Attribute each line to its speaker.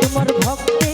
Speaker 1: তোমার ভক্ত